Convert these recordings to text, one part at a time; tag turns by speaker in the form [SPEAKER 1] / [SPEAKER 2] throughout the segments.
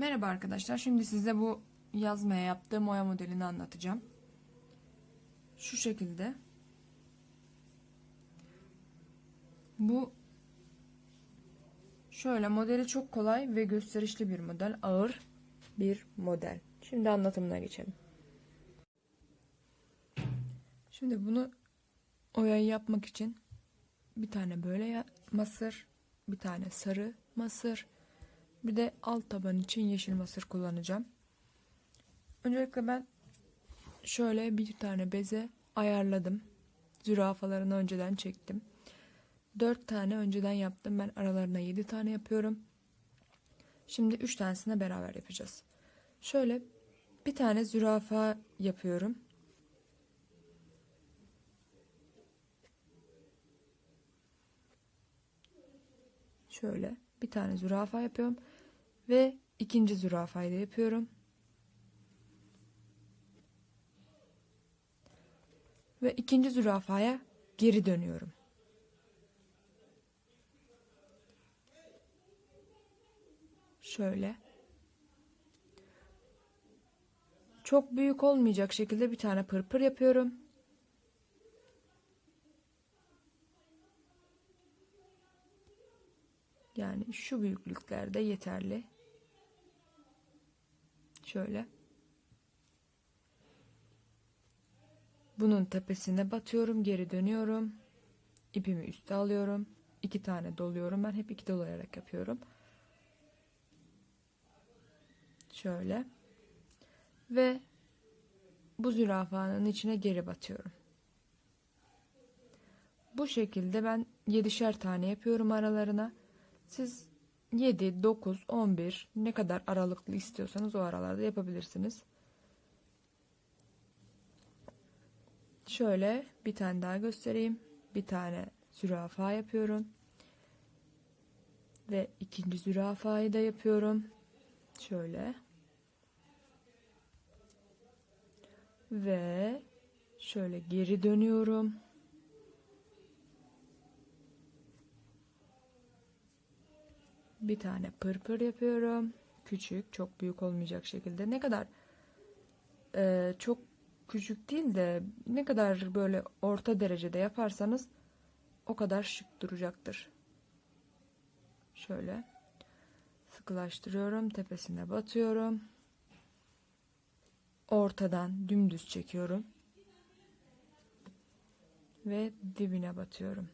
[SPEAKER 1] Merhaba arkadaşlar. Şimdi size bu yazmaya yaptığım oya modelini anlatacağım. Şu şekilde. Bu şöyle modeli çok kolay ve gösterişli bir model. Ağır bir model. Şimdi anlatımına geçelim. Şimdi bunu oyayı yapmak için bir tane böyle masır, bir tane sarı masır, bir de alt taban için yeşil masır kullanacağım. Öncelikle ben şöyle bir tane beze ayarladım. Zürafalarını önceden çektim. 4 tane önceden yaptım. Ben aralarına 7 tane yapıyorum. Şimdi 3 tanesini beraber yapacağız. Şöyle bir tane zürafa yapıyorum. Şöyle bir tane zürafa yapıyorum ve ikinci zürafayı da yapıyorum. Ve ikinci zürafaya geri dönüyorum. Şöyle. Çok büyük olmayacak şekilde bir tane pırpır yapıyorum. Yani şu büyüklüklerde yeterli. Şöyle. Bunun tepesine batıyorum, geri dönüyorum. İpimi üste alıyorum. İki tane doluyorum. Ben hep iki dolayarak yapıyorum. Şöyle. Ve bu zürafanın içine geri batıyorum. Bu şekilde ben 7'şer tane yapıyorum aralarına. Siz 7, 9, 11 ne kadar aralıklı istiyorsanız o aralarda yapabilirsiniz. Şöyle bir tane daha göstereyim. Bir tane zürafa yapıyorum. Ve ikinci zürafayı da yapıyorum. Şöyle. Ve şöyle geri dönüyorum. Bir tane pırpır yapıyorum. Küçük, çok büyük olmayacak şekilde. Ne kadar e, çok küçük değil de ne kadar böyle orta derecede yaparsanız o kadar şık duracaktır. Şöyle sıkılaştırıyorum. Tepesine batıyorum. Ortadan dümdüz çekiyorum. Ve dibine batıyorum.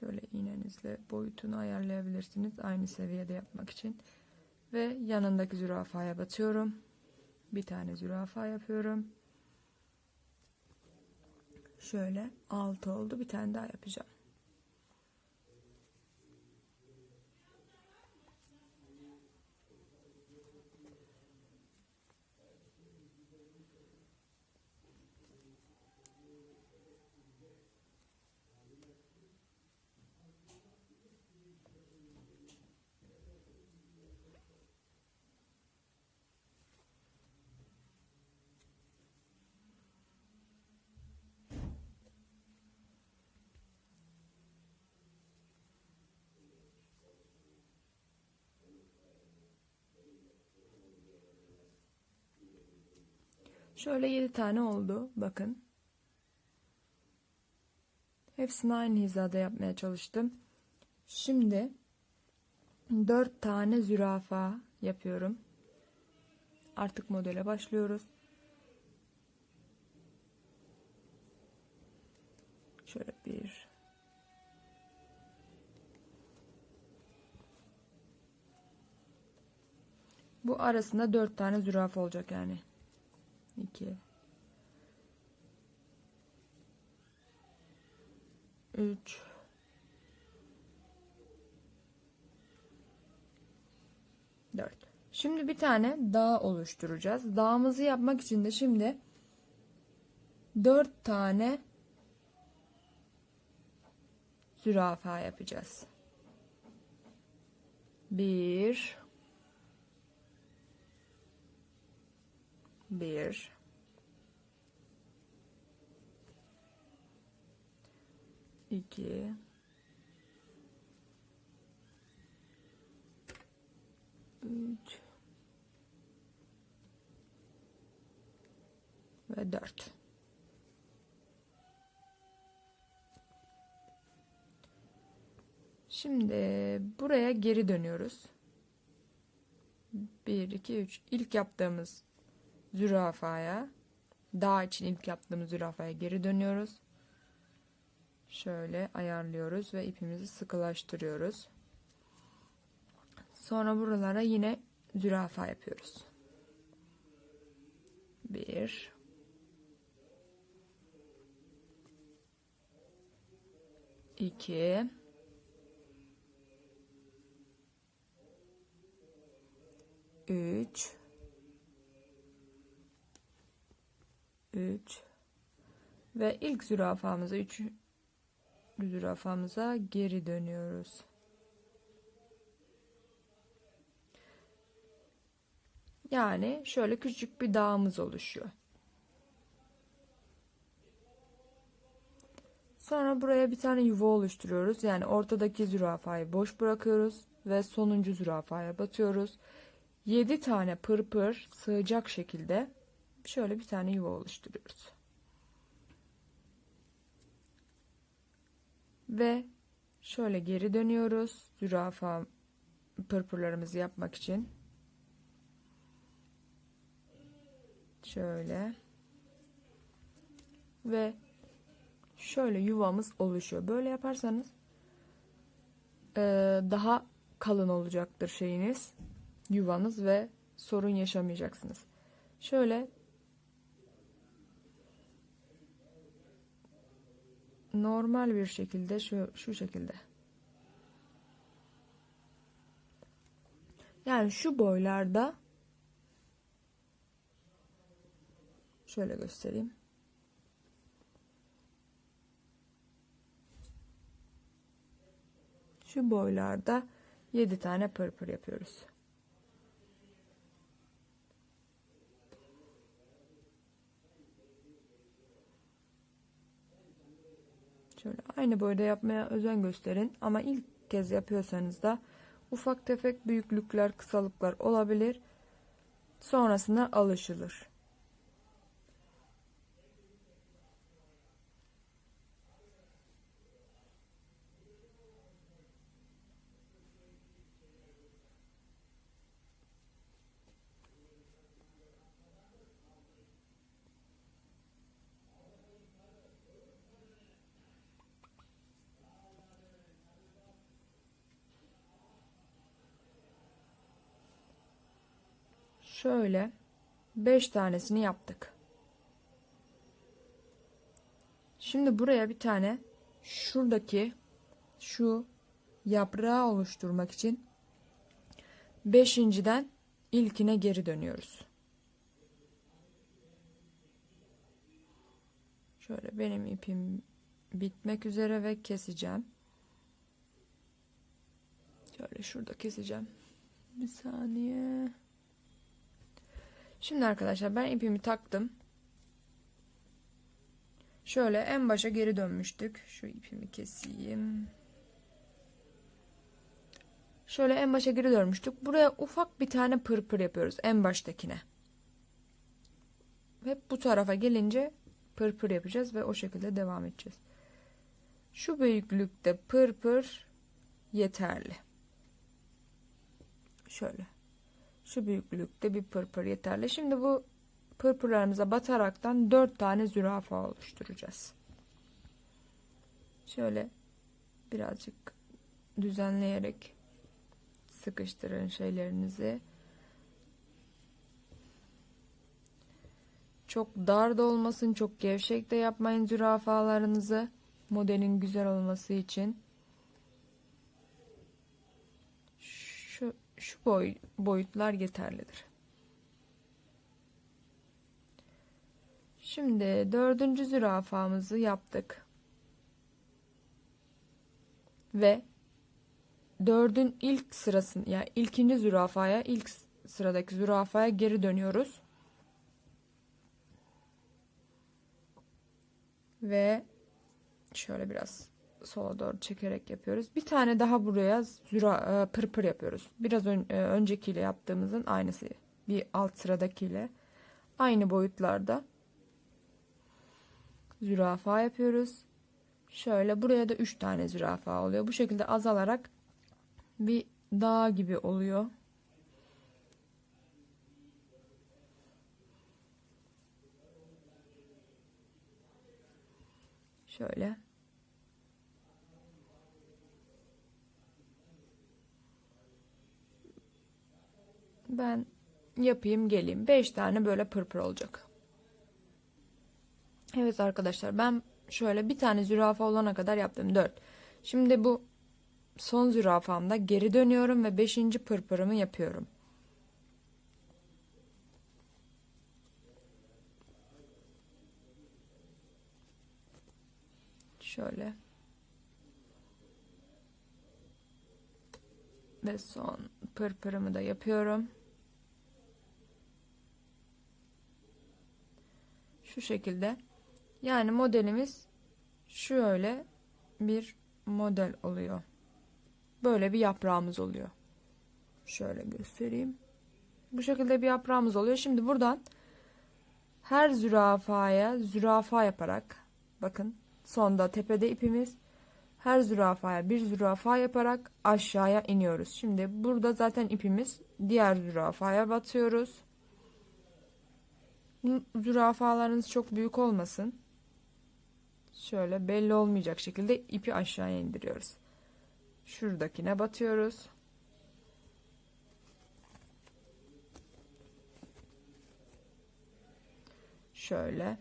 [SPEAKER 1] Şöyle iğnenizle boyutunu ayarlayabilirsiniz. Aynı seviyede yapmak için. Ve yanındaki zürafaya batıyorum. Bir tane zürafa yapıyorum. Şöyle altı oldu. Bir tane daha yapacağım. Şöyle 7 tane oldu. Bakın. Hepsini aynı hizada yapmaya çalıştım. Şimdi 4 tane zürafa yapıyorum. Artık modele başlıyoruz. Şöyle bir Bu arasında 4 tane zürafa olacak yani. 2 3 4 Şimdi bir tane dağ oluşturacağız. Dağımızı yapmak için de şimdi 4 tane zürafa yapacağız. 1 bir iki üç ve dört. Şimdi buraya geri dönüyoruz. 1, 2, 3. İlk yaptığımız zürafaya, dağ için ilk yaptığımız zürafaya geri dönüyoruz. Şöyle ayarlıyoruz ve ipimizi sıkılaştırıyoruz. Sonra buralara yine zürafa yapıyoruz. 1 2 3 3 ve ilk zürafamıza 3 zürafamıza geri dönüyoruz. Yani şöyle küçük bir dağımız oluşuyor. Sonra buraya bir tane yuva oluşturuyoruz. Yani ortadaki zürafayı boş bırakıyoruz ve sonuncu zürafaya batıyoruz. 7 tane pırpır sığacak şekilde şöyle bir tane yuva oluşturuyoruz. Ve şöyle geri dönüyoruz. Zürafa pırpırlarımızı yapmak için. Şöyle. Ve şöyle yuvamız oluşuyor. Böyle yaparsanız daha kalın olacaktır şeyiniz yuvanız ve sorun yaşamayacaksınız. Şöyle normal bir şekilde şu şu şekilde. Yani şu boylarda şöyle göstereyim. Şu boylarda 7 tane pırpır yapıyoruz. Şöyle aynı boyda yapmaya özen gösterin ama ilk kez yapıyorsanız da ufak tefek büyüklükler, kısalıklar olabilir. Sonrasında alışılır. Şöyle 5 tanesini yaptık. Şimdi buraya bir tane şuradaki şu yaprağı oluşturmak için beşinciden ilkine geri dönüyoruz. Şöyle benim ipim bitmek üzere ve keseceğim. Şöyle şurada keseceğim. Bir saniye. Şimdi arkadaşlar ben ipimi taktım. Şöyle en başa geri dönmüştük. Şu ipimi keseyim. Şöyle en başa geri dönmüştük. Buraya ufak bir tane pırpır yapıyoruz en baştakine. Hep bu tarafa gelince pırpır yapacağız ve o şekilde devam edeceğiz. Şu büyüklükte pırpır yeterli. Şöyle. Şu büyüklükte bir pırpır yeterli. Şimdi bu pırpırlarımıza bataraktan 4 tane zürafa oluşturacağız. Şöyle birazcık düzenleyerek sıkıştırın şeylerinizi. Çok dar da olmasın, çok gevşek de yapmayın zürafalarınızı. Modelin güzel olması için. Şu boy, boyutlar yeterlidir. Şimdi dördüncü zürafamızı yaptık. Ve dördün ilk sırasını yani ilkinci zürafaya ilk sıradaki zürafaya geri dönüyoruz. Ve şöyle biraz sola doğru çekerek yapıyoruz. Bir tane daha buraya züra, e, pırpır yapıyoruz. Biraz ön, e, öncekiyle yaptığımızın aynısı. Bir alt sıradakiyle. Aynı boyutlarda. Zürafa yapıyoruz. Şöyle buraya da 3 tane zürafa oluyor. Bu şekilde azalarak bir dağ gibi oluyor. Şöyle. Ben yapayım geleyim. 5 tane böyle pırpır olacak. Evet arkadaşlar ben şöyle bir tane zürafa olana kadar yaptım. 4. Şimdi bu son zürafamda geri dönüyorum ve 5. pırpırımı yapıyorum. Şöyle. Ve son pırpırımı da yapıyorum. Şu şekilde. Yani modelimiz şöyle bir model oluyor. Böyle bir yaprağımız oluyor. Şöyle göstereyim. Bu şekilde bir yaprağımız oluyor. Şimdi buradan her zürafaya zürafa yaparak bakın sonda tepede ipimiz her zürafaya bir zürafa yaparak aşağıya iniyoruz. Şimdi burada zaten ipimiz diğer zürafaya batıyoruz. Zürafalarınız çok büyük olmasın. Şöyle belli olmayacak şekilde ipi aşağıya indiriyoruz. Şuradakine batıyoruz. Şöyle.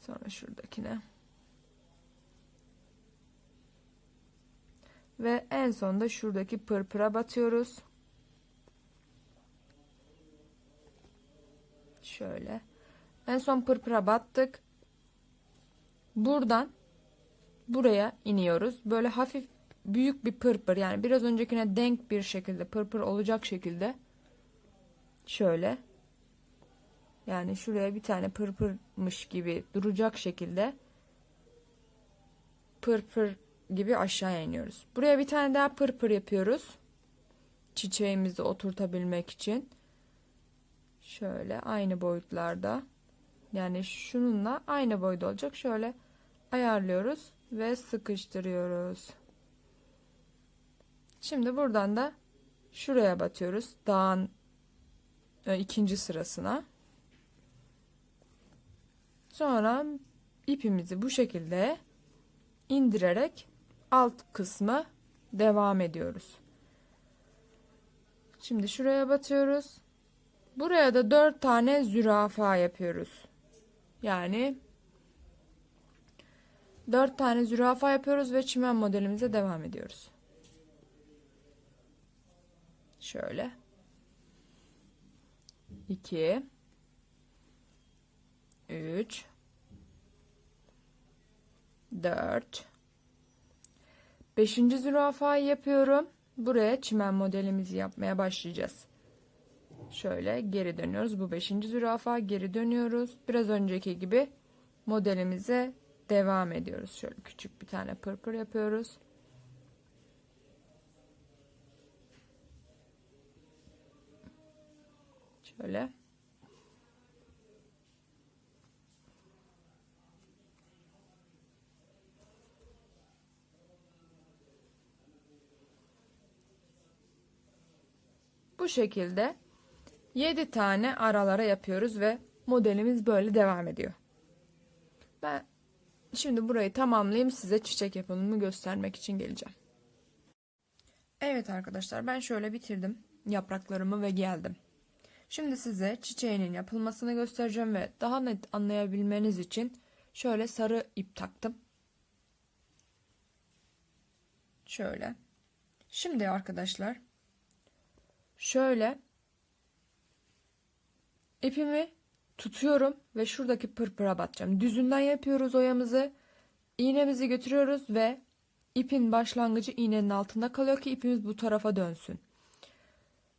[SPEAKER 1] Sonra şuradakine. Ve en sonda şuradaki pırpıra batıyoruz. Şöyle. En son pırpıra battık. Buradan buraya iniyoruz. Böyle hafif büyük bir pırpır yani biraz öncekine denk bir şekilde pırpır olacak şekilde şöyle yani şuraya bir tane pırpırmış gibi duracak şekilde pırpır gibi aşağıya iniyoruz. Buraya bir tane daha pırpır yapıyoruz. Çiçeğimizi oturtabilmek için. Şöyle aynı boyutlarda. Yani şununla aynı boyda olacak. Şöyle ayarlıyoruz ve sıkıştırıyoruz. Şimdi buradan da şuraya batıyoruz. Dağın e, ikinci sırasına. Sonra ipimizi bu şekilde indirerek alt kısmı devam ediyoruz. Şimdi şuraya batıyoruz. Buraya da 4 tane zürafa yapıyoruz. Yani 4 tane zürafa yapıyoruz ve çimen modelimize devam ediyoruz. Şöyle. 2 3 4 5. zürafayı yapıyorum. Buraya çimen modelimizi yapmaya başlayacağız. Şöyle geri dönüyoruz. Bu 5. zürafa geri dönüyoruz. Biraz önceki gibi modelimize devam ediyoruz. Şöyle küçük bir tane pırpır yapıyoruz. Şöyle. Bu şekilde 7 tane aralara yapıyoruz ve modelimiz böyle devam ediyor. Ben şimdi burayı tamamlayayım size çiçek yapımını göstermek için geleceğim. Evet arkadaşlar ben şöyle bitirdim yapraklarımı ve geldim. Şimdi size çiçeğinin yapılmasını göstereceğim ve daha net anlayabilmeniz için şöyle sarı ip taktım. Şöyle. Şimdi arkadaşlar şöyle İpimi tutuyorum ve şuradaki pırpıra batacağım. Düzünden yapıyoruz oyamızı. İğnemizi götürüyoruz ve ipin başlangıcı iğnenin altında kalıyor ki ipimiz bu tarafa dönsün.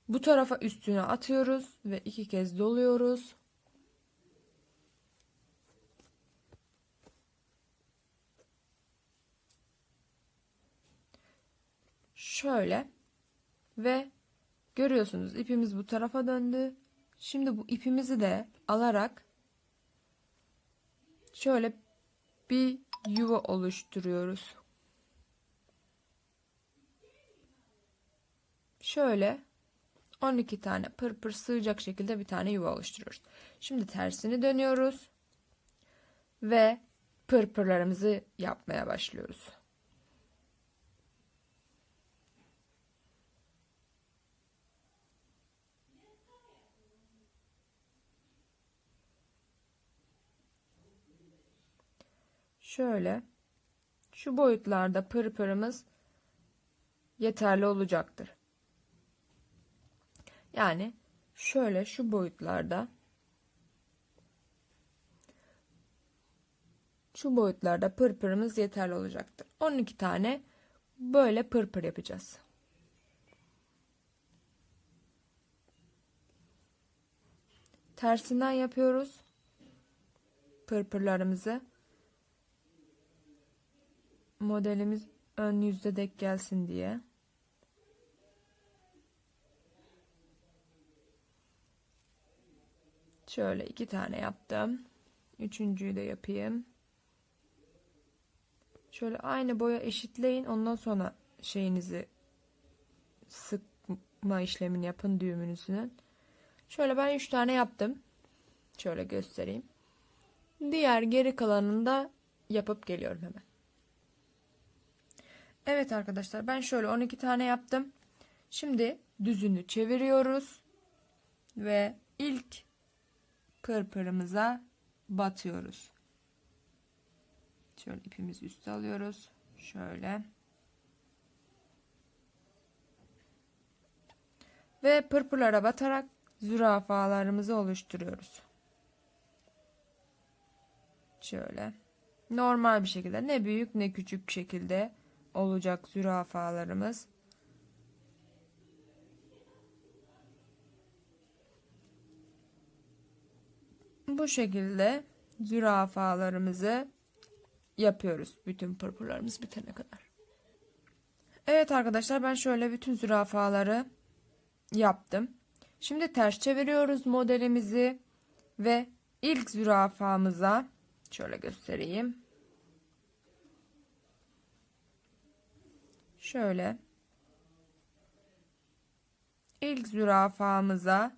[SPEAKER 1] Bu tarafa üstüne atıyoruz ve iki kez doluyoruz. Şöyle ve görüyorsunuz ipimiz bu tarafa döndü. Şimdi bu ipimizi de alarak şöyle bir yuva oluşturuyoruz. Şöyle 12 tane pırpır sığacak şekilde bir tane yuva oluşturuyoruz. Şimdi tersini dönüyoruz ve pırpırlarımızı yapmaya başlıyoruz. Şöyle şu boyutlarda pırpırımız yeterli olacaktır. Yani şöyle şu boyutlarda şu boyutlarda pırpırımız yeterli olacaktır. 12 tane böyle pırpır yapacağız. Tersinden yapıyoruz. Pırpırlarımızı. Modelimiz ön yüzde denk gelsin diye. Şöyle iki tane yaptım. Üçüncüyü de yapayım. Şöyle aynı boya eşitleyin. Ondan sonra şeyinizi sıkma işlemini yapın düğümünüzün. Şöyle ben üç tane yaptım. Şöyle göstereyim. Diğer geri kalanını da yapıp geliyorum hemen. Evet arkadaşlar ben şöyle 12 tane yaptım. Şimdi düzünü çeviriyoruz. Ve ilk pırpırımıza batıyoruz. Şöyle ipimizi üste alıyoruz. Şöyle. Ve pırpırlara batarak zürafalarımızı oluşturuyoruz. Şöyle. Normal bir şekilde ne büyük ne küçük şekilde olacak zürafalarımız. Bu şekilde zürafalarımızı yapıyoruz. Bütün pırpırlarımız bitene kadar. Evet arkadaşlar ben şöyle bütün zürafaları yaptım. Şimdi ters çeviriyoruz modelimizi ve ilk zürafamıza şöyle göstereyim. Şöyle ilk zürafamıza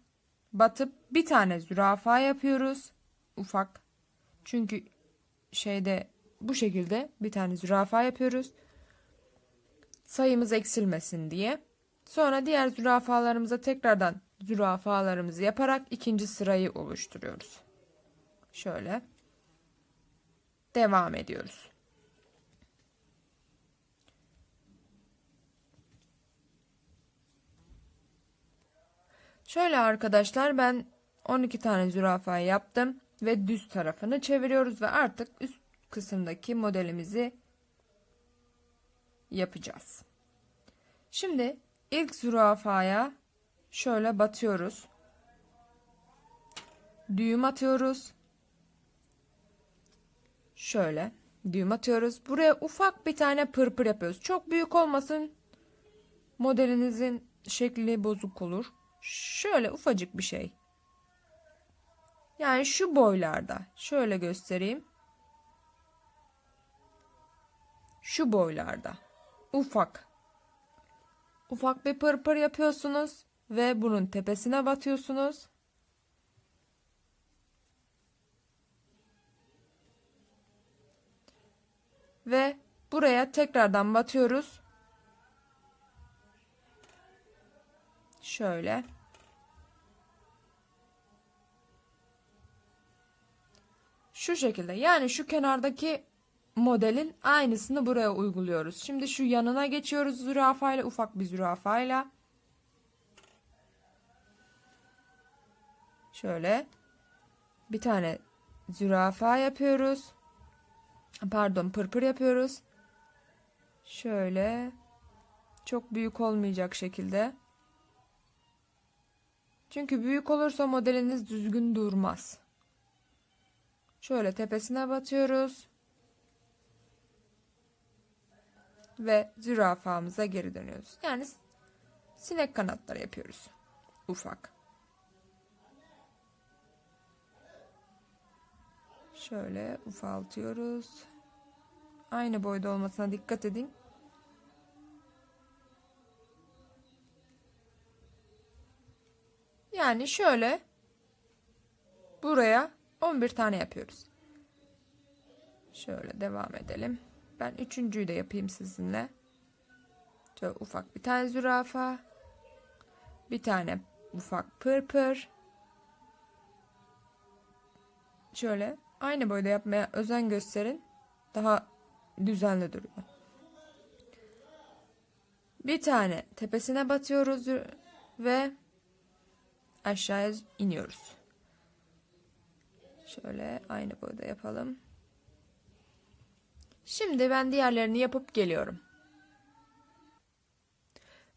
[SPEAKER 1] batıp bir tane zürafa yapıyoruz. Ufak. Çünkü şeyde bu şekilde bir tane zürafa yapıyoruz. Sayımız eksilmesin diye. Sonra diğer zürafalarımıza tekrardan zürafalarımızı yaparak ikinci sırayı oluşturuyoruz. Şöyle. Devam ediyoruz. Şöyle arkadaşlar ben 12 tane zürafa yaptım ve düz tarafını çeviriyoruz ve artık üst kısımdaki modelimizi yapacağız. Şimdi ilk zürafaya şöyle batıyoruz. Düğüm atıyoruz. Şöyle düğüm atıyoruz. Buraya ufak bir tane pırpır yapıyoruz. Çok büyük olmasın. Modelinizin şekli bozuk olur. Şöyle ufacık bir şey. Yani şu boylarda. Şöyle göstereyim. Şu boylarda. Ufak. Ufak bir pırpır yapıyorsunuz ve bunun tepesine batıyorsunuz. Ve buraya tekrardan batıyoruz. Şöyle. Şu şekilde yani şu kenardaki modelin aynısını buraya uyguluyoruz. Şimdi şu yanına geçiyoruz zürafayla ufak bir zürafayla. Şöyle bir tane zürafa yapıyoruz. Pardon pırpır yapıyoruz. Şöyle çok büyük olmayacak şekilde. Çünkü büyük olursa modeliniz düzgün durmaz. Şöyle tepesine batıyoruz. ve zürafamıza geri dönüyoruz. Yani sinek kanatları yapıyoruz. Ufak. Şöyle ufaltıyoruz. Aynı boyda olmasına dikkat edin. Yani şöyle buraya 11 tane yapıyoruz. Şöyle devam edelim. Ben üçüncüyü de yapayım sizinle. Şöyle ufak bir tane zürafa. Bir tane ufak pırpır. Şöyle aynı boyda yapmaya özen gösterin. Daha düzenli duruyor. Bir tane tepesine batıyoruz ve aşağıya iniyoruz. Şöyle aynı boyda yapalım. Şimdi ben diğerlerini yapıp geliyorum.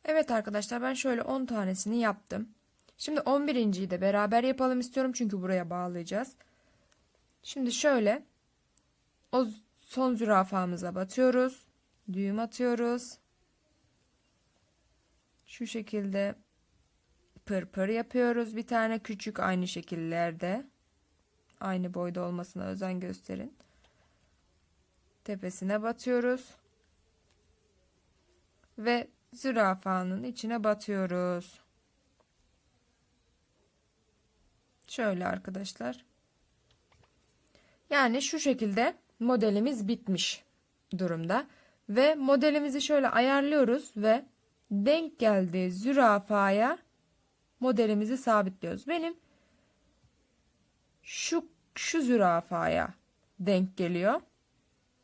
[SPEAKER 1] Evet arkadaşlar ben şöyle 10 tanesini yaptım. Şimdi 11.yi de beraber yapalım istiyorum çünkü buraya bağlayacağız. Şimdi şöyle o son zürafamıza batıyoruz. Düğüm atıyoruz. Şu şekilde pırpır yapıyoruz. Bir tane küçük aynı şekillerde. Aynı boyda olmasına özen gösterin. Tepesine batıyoruz. Ve zürafanın içine batıyoruz. Şöyle arkadaşlar. Yani şu şekilde modelimiz bitmiş durumda. Ve modelimizi şöyle ayarlıyoruz ve denk geldiği zürafaya modelimizi sabitliyoruz. Benim şu şu zürafaya denk geliyor.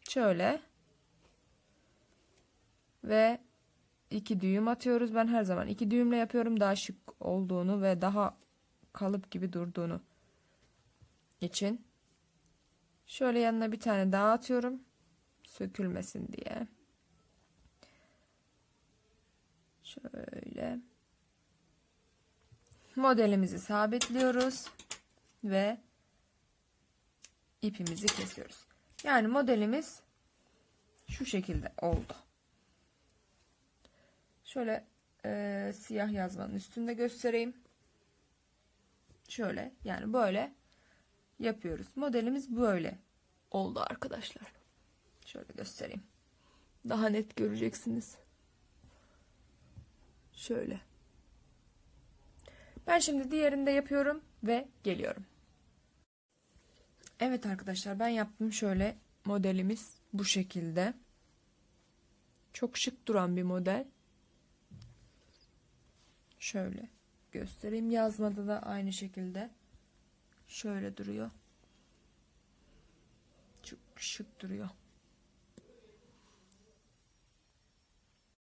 [SPEAKER 1] Şöyle ve iki düğüm atıyoruz. Ben her zaman iki düğümle yapıyorum daha şık olduğunu ve daha kalıp gibi durduğunu için. Şöyle yanına bir tane daha atıyorum. Sökülmesin diye. Şöyle. Modelimizi sabitliyoruz ve ipimizi kesiyoruz. Yani modelimiz şu şekilde oldu. Şöyle e, siyah yazmanın üstünde göstereyim. Şöyle yani böyle yapıyoruz. Modelimiz böyle oldu arkadaşlar. Şöyle göstereyim. Daha net göreceksiniz. Şöyle. Ben şimdi diğerini de yapıyorum ve geliyorum. Evet arkadaşlar ben yaptım şöyle modelimiz bu şekilde. Çok şık duran bir model. Şöyle göstereyim. Yazmada da aynı şekilde. Şöyle duruyor. Çok şık duruyor.